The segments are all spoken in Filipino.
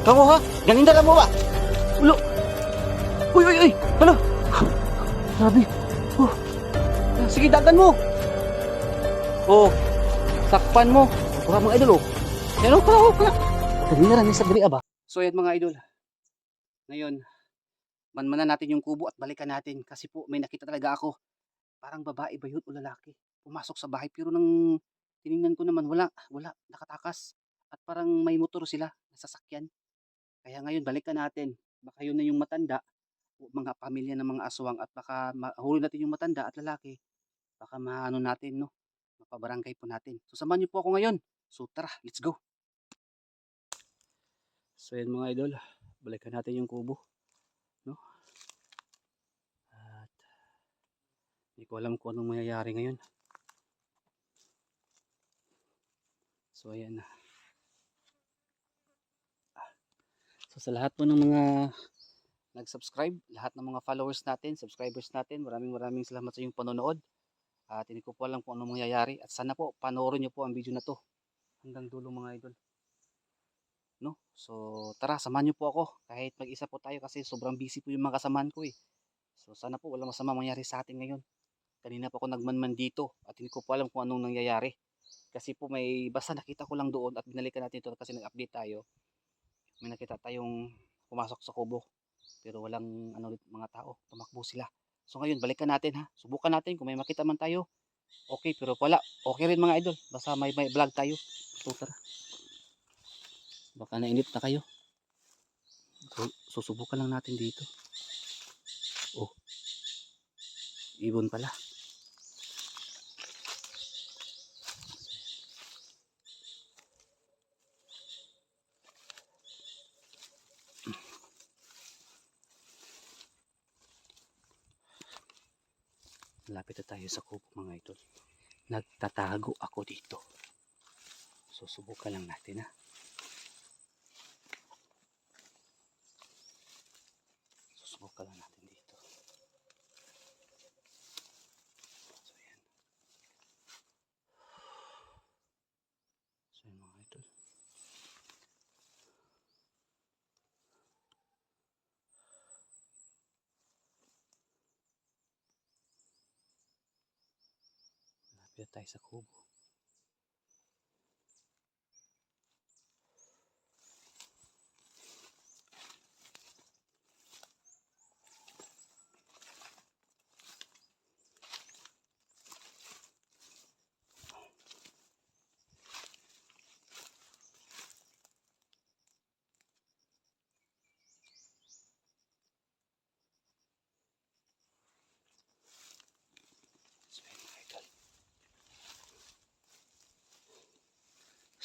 Kamu ha? Ganinda lang mo ba? Ulo. Uy, uy, uy. Hala. Grabe. Oh. Sige, dagan mo. Oh. Sakpan mo. Pura mga idol, oh. Yan, oh, pala, oh, pala. Ganinda lang sa diri, aba. So, yan mga idol. Ngayon, manmanan natin yung kubo at balikan natin kasi po may nakita talaga ako. Parang babae ba yun o lalaki? Pumasok sa bahay pero nang tiningnan ko naman wala, wala, nakatakas. At parang may motor sila, nasasakyan. Kaya ngayon balikan natin. Baka yun na yung matanda, mga pamilya ng mga aswang at baka mahuli natin yung matanda at lalaki. Baka maano natin, no? Mapabarangay po natin. So samahan niyo po ako ngayon. So tara, let's go. So yan mga idol, balikan natin yung kubo. No? At hindi ko alam kung anong mangyayari ngayon. So ayan na. So sa lahat po ng mga nag-subscribe, lahat ng mga followers natin, subscribers natin, maraming maraming salamat sa inyong panonood. At hindi ko po alam kung anong mangyayari. At sana po, panoorin nyo po ang video na to. Hanggang dulo mga idol. No? So tara, samahan nyo po ako. Kahit mag-isa po tayo kasi sobrang busy po yung mga kasamahan ko eh. So sana po walang masama mangyari sa atin ngayon. Kanina po ako nagmanman dito at hindi ko po alam kung anong nangyayari. Kasi po may basta nakita ko lang doon at binalikan natin ito kasi nag-update tayo. May nakita tayong pumasok sa kubo. Pero walang ano mga tao, tumakbo sila. So ngayon balikan natin ha. Subukan natin kung may makita man tayo. Okay, pero wala. Okay rin mga idol. Basta may, may vlog tayo. So tara. Baka nainip na kayo. So, susubukan lang natin dito. Oh. Ibon pala. Malapit na tayo sa kubo mga idol. Nagtatago ako dito. Susubukan lang natin ha. Susubukan lang natin dito. So yan. So yan mga idol. Na tayo sa kubo.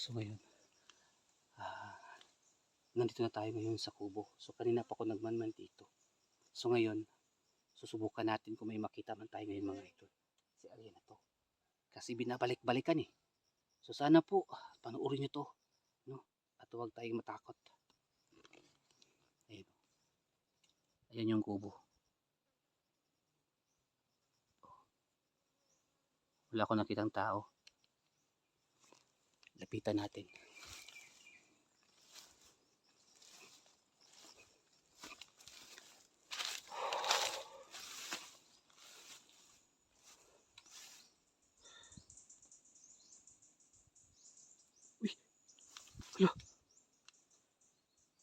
So ngayon, ah, nandito na tayo ngayon sa kubo. So kanina pa ako nagmanman dito. So ngayon, susubukan natin kung may makita man tayo ngayon mga idol. Si Arya na to. Kasi binabalik-balikan eh. So sana po, panoorin nyo to. No? At huwag tayong matakot. Ayan. Ayan yung kubo. Wala akong nakitang tao. Lapitan natin.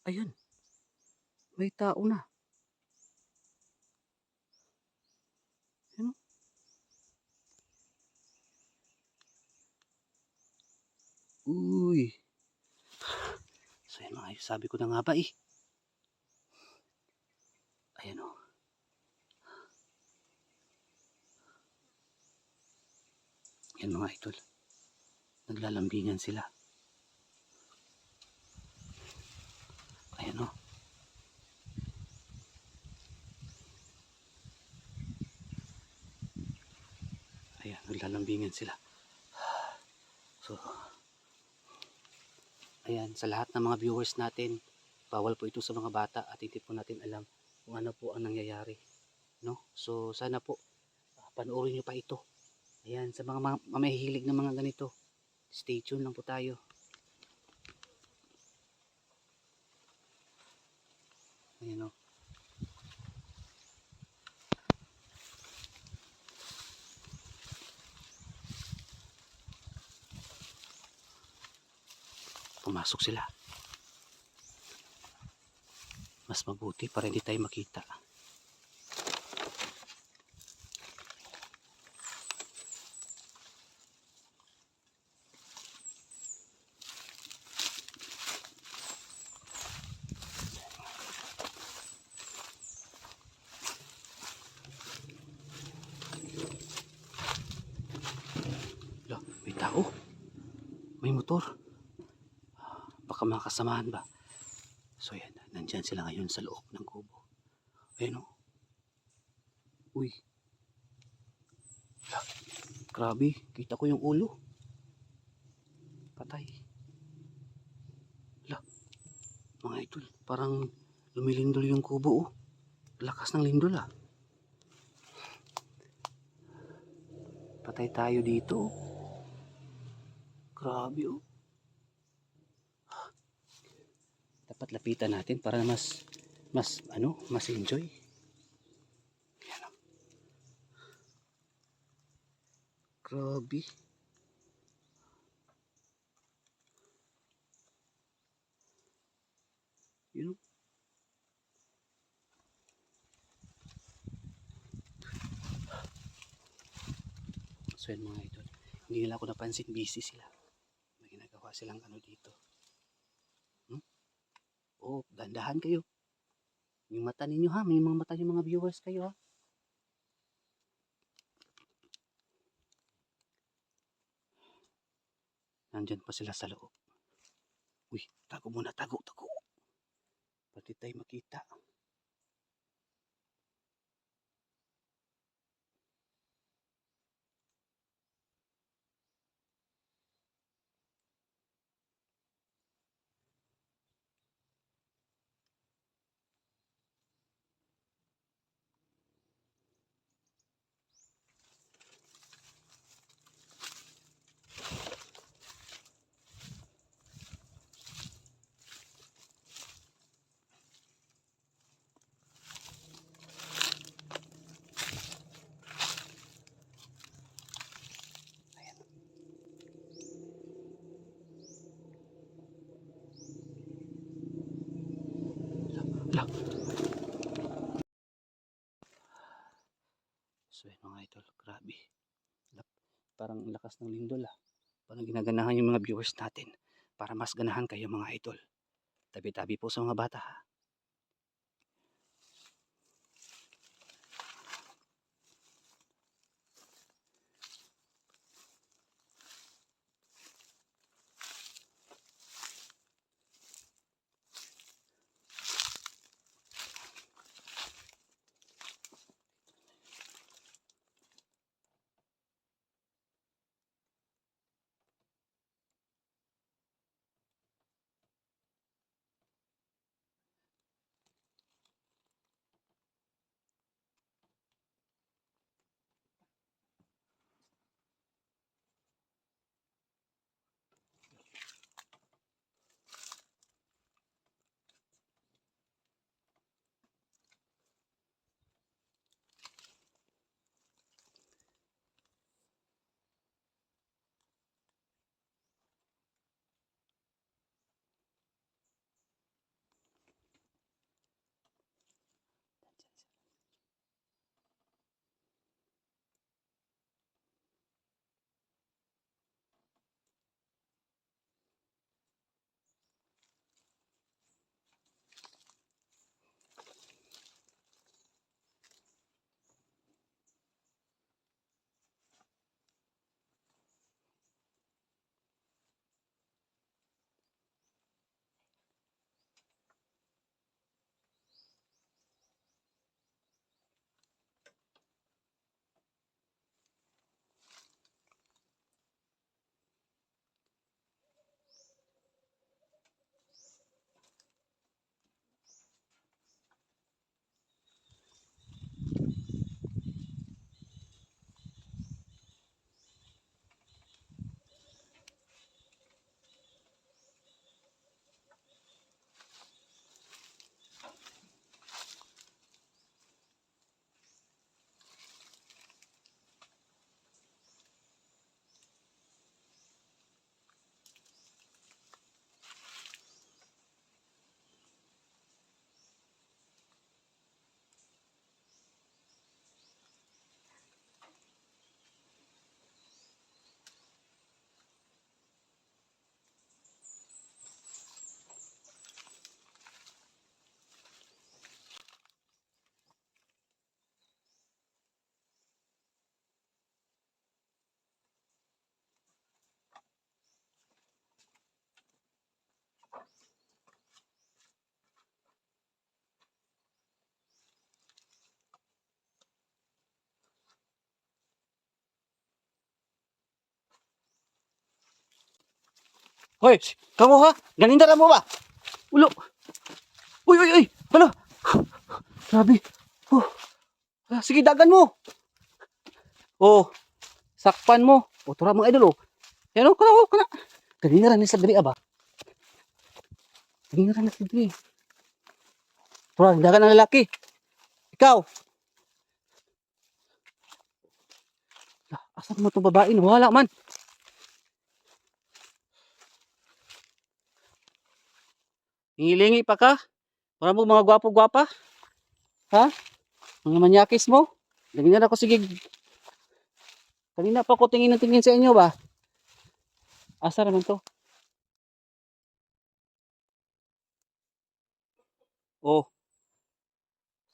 Ayan! May tao na. Ayan o. Uy. So yan mga idol, sabi ko na nga ba eh. Ayan o. Yan mga idol. Naglalambingan sila. Ayan o. Ayan, naglalambingan sila. So, Ayan, sa lahat ng mga viewers natin, bawal po ito sa mga bata at hindi po natin alam kung ano po ang nangyayari. No? So, sana po, ah, panoorin nyo pa ito. Ayan, sa mga mamahihilig ng mga ganito, stay tuned lang po tayo. Ayan o. No? Pumasok sila. Mas mabuti para hindi tayo makita. Lo, may tao. May motor. Baka mga kasamahan ba? So yan, nandyan sila ngayon sa loob ng kubo. Ayun o. Uy. La, grabe, kita ko yung ulo. Patay. La, mga idol, parang lumilindol yung kubo oh. Lakas ng lindol ah. Patay tayo dito. oh. Grabe oh. Dapat lapitan natin para mas mas ano, mas enjoy. Yan oh. Grabe. Yun. So yun mga idol. Hindi nila ako napansin. Busy sila. May ginagawa silang ano dito. Hmm? Oh, gandahan kayo. Yung mata ninyo ha. May mga mata yung mga viewers kayo ha. Nandyan pa sila sa loob. Uy, tago muna. Tago, tago. Pati tayo makita. Lang. So yun mga idol, grabe. Parang ang lakas ng lindol ah. Parang ginaganahan yung mga viewers natin para mas ganahan kayo mga idol. Tabi-tabi po sa mga bata ha. Hoy, kamo ha? Ganinda mo ba? Ulo. Uy, uy, uy. Hala. Grabe. Oh. Ah, Sige, dagan mo. Oh. Sakpan mo. O, tura mga idol, oh. Yan, oh, kana, oh, kana. Kanina rin sa diri, aba. Kanina rin sa diri. Tura, dagan ng lalaki. Ikaw. Ah, Asan mo itong babae? Wala man. Hingilingi pa ka? Para mo mga gwapo-gwapa? Ha? Mga manyakis mo? Ganyan ako sige. Kanina pa ako tingin ng tingin sa inyo ba? Asa naman to? Oh.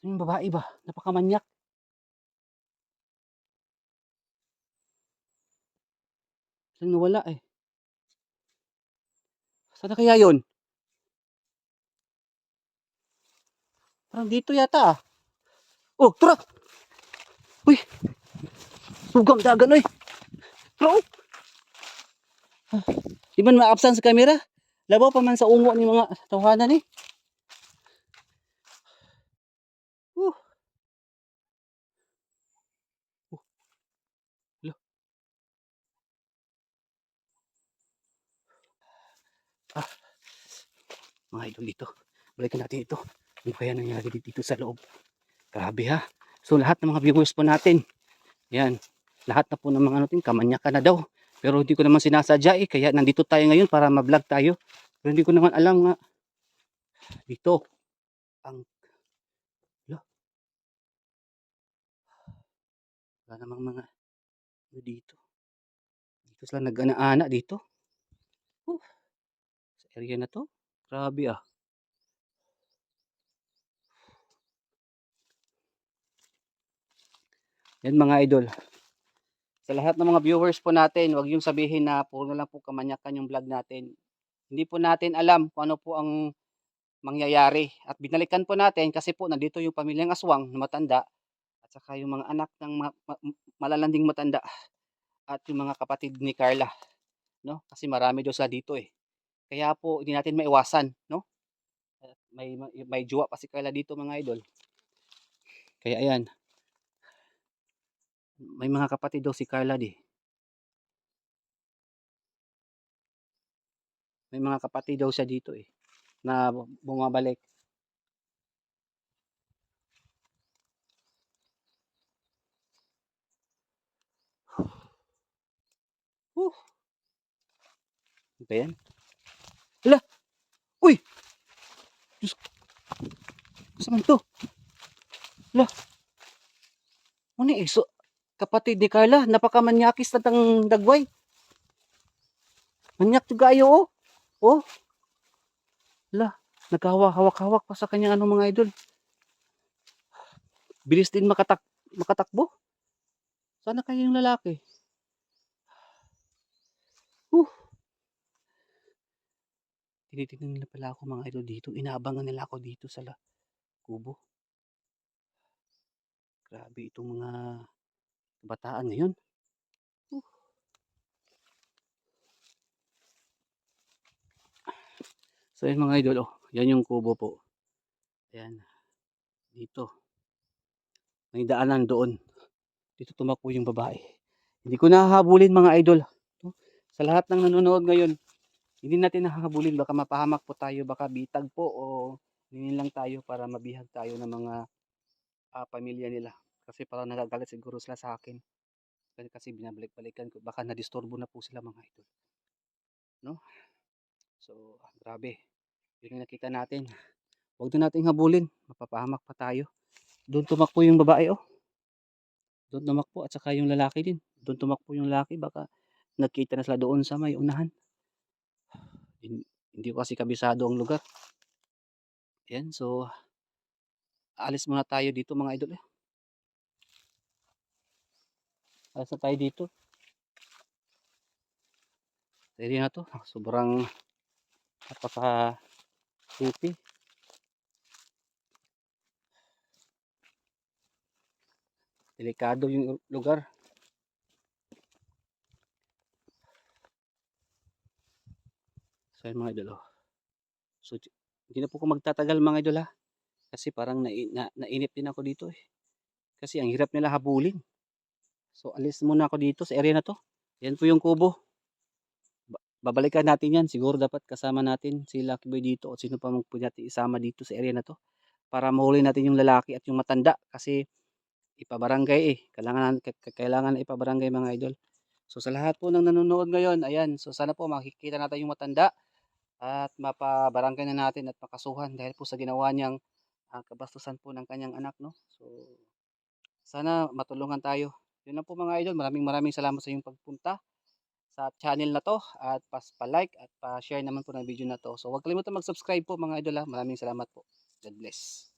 Yung babae ba? Napakamanyak. Saan nawala eh? Saan na kaya yon? Parang dito yata ah. Oh, tara! Uy! Sugam dagan oy! Oh! Ah, Di man ma-absent sa camera? Labaw pa man sa ungo ni mga tawanan eh. Uh. Oh. Hala. Ah. Mga idol dito. Balikan natin ito. Ano kaya nangyari dito sa loob? Grabe ha. So lahat ng mga viewers po natin. Yan. Lahat na po ng mga ano tin, kamanyakan na daw. Pero hindi ko naman sinasadya eh. Kaya nandito tayo ngayon para ma-vlog tayo. Pero hindi ko naman alam nga. Dito. Ang... Lo. Wala namang mga... Ano dito. Dito sila nag-ana-ana dito. Uh, sa area na to. Grabe ah. Yan mga idol. Sa lahat ng mga viewers po natin, wag yung sabihin na puro na lang po kamanyakan yung vlog natin. Hindi po natin alam kung ano po ang mangyayari. At binalikan po natin kasi po nandito yung pamilyang aswang na matanda at saka yung mga anak ng ma- ma- malalanding matanda at yung mga kapatid ni Carla. No? Kasi marami daw sila dito eh. Kaya po hindi natin maiwasan. No? May, may, may jowa pa si Carla dito mga idol. Kaya ayan. May mga kapatid daw si Carla di. May mga kapatid daw siya dito eh. Na bu- bumabalik. Huh. Ano ba yan? Hala! Uy! Diyos ko. Saan to? Hala! Ano eh? So, kapatid ni Carla, napakamanyakis na tang dagway. Manyak to gayo oh. Oh. Hala, nagkahawak-hawak pa sa kanyang ano mga idol. Bilis din makatak makatakbo. Sana kaya yung lalaki. Uh. Tinitingnan nila pala ako mga idol dito. Inaabangan nila ako dito sa la- kubo. Grabe itong mga kabataan ngayon. Uh. So yun mga idol, oh, yan yung kubo po. Ayan. Dito. May daanan doon. Dito tumakbo yung babae. Hindi ko nahahabulin mga idol. Sa lahat ng nanonood ngayon, hindi natin nahahabulin. Baka mapahamak po tayo, baka bitag po o ninin lang tayo para mabihag tayo ng mga ah, pamilya nila. Kasi parang nagagalit siguro sila sa akin. Kasi- binabalik-balikan ko. Baka nadisturbo na po sila mga idol. No? So, grabe. Yun yung nakita natin. Huwag na nating habulin. Mapapahamak pa tayo. Doon tumakbo yung babae, oh. Doon tumakbo at saka yung lalaki din. Doon tumakbo yung lalaki. Baka nagkita na sila doon sa may unahan. Hin- Hindi ko kasi kabisado ang lugar. Yan, so alis muna tayo dito mga idol. Eh. Alis na tayo dito. Pwede na to. Sobrang napaka creepy. Delikado yung lugar. So yun mga idol oh. So hindi na po ako magtatagal mga idol ha. Kasi parang na, na, nainip din ako dito eh. Kasi ang hirap nila habulin. So alis muna ako dito sa area na to. Yan po yung kubo. Ba- babalikan natin yan. Siguro dapat kasama natin si Lucky Boy dito o sino pa mong pwede natin isama dito sa area na to. Para mahuli natin yung lalaki at yung matanda. Kasi ipabarangay eh. Kailangan, kailangan ipabarangay mga idol. So sa lahat po ng nanonood ngayon, ayan. So sana po makikita natin yung matanda at mapabarangay na natin at makasuhan dahil po sa ginawa niyang ah, kabastusan po ng kanyang anak no. So sana matulungan tayo. Yun lang po mga idol. Maraming maraming salamat sa iyong pagpunta sa channel na to at pa-like at pa-share naman po ng video na to. So huwag kalimutan mag-subscribe po mga idol ha. Maraming salamat po. God bless.